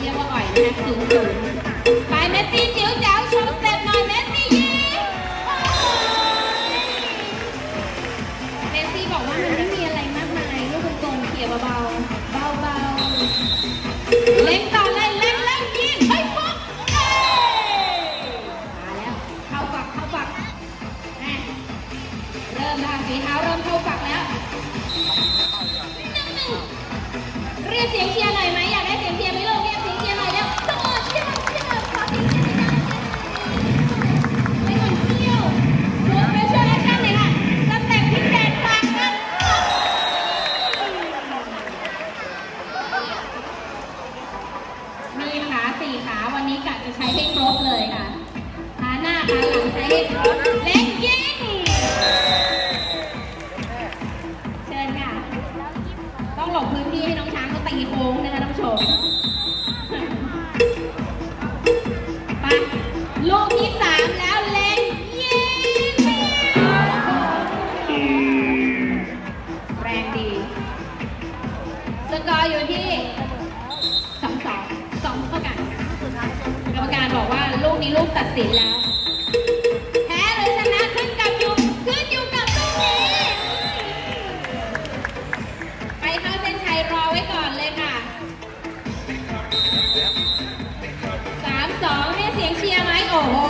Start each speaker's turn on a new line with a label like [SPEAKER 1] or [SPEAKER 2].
[SPEAKER 1] เรียกว่าอ่อยนะคะถึงศูนย์ไปเมสซี่จิ๋วแจ๋วโชว์เต็ปหน่อยเมสซี่ยิงเมสซี่บอกว่ามันไม่มีอะไรมากมายลูกกลมๆเขี่ยเบาๆเบาๆเล็งต่อเลยเล็งแล้วยิงเฮ้ยปุ๊บเอ้ยมาแล้วเข้าฝักเข้าฝักแม่เริ่มแล้วฝีเท้าเริ่มเข้าฝักแล้วหนึ่งเรียกเสียงเชียร์หน่อย สี่ขาวันนี้กะจะใช้ให้ครบเลยค่ะขาหน้าขาหลังใช้ให้ครบเล็กยิงเชิญค่ะ ต้องหลบพื้นที่ให้น้องช้างเขาตีโค้งนะคะท่านผู้ชมไปลูกที่สามแล้วเล็งยิงแรงดีสกอร์อยู่ที่สองสองสองเท่ากัน นี้ลูกตัดสินแล้ว แพ้หรือชนะขึ้นกับยูขึ้นยูกับลูกนี้ ไปเข้าเส้นชัยรอไว้ก่อนเลยค่ะสามสองให้เสียงเชียร์ไหมโอ้โห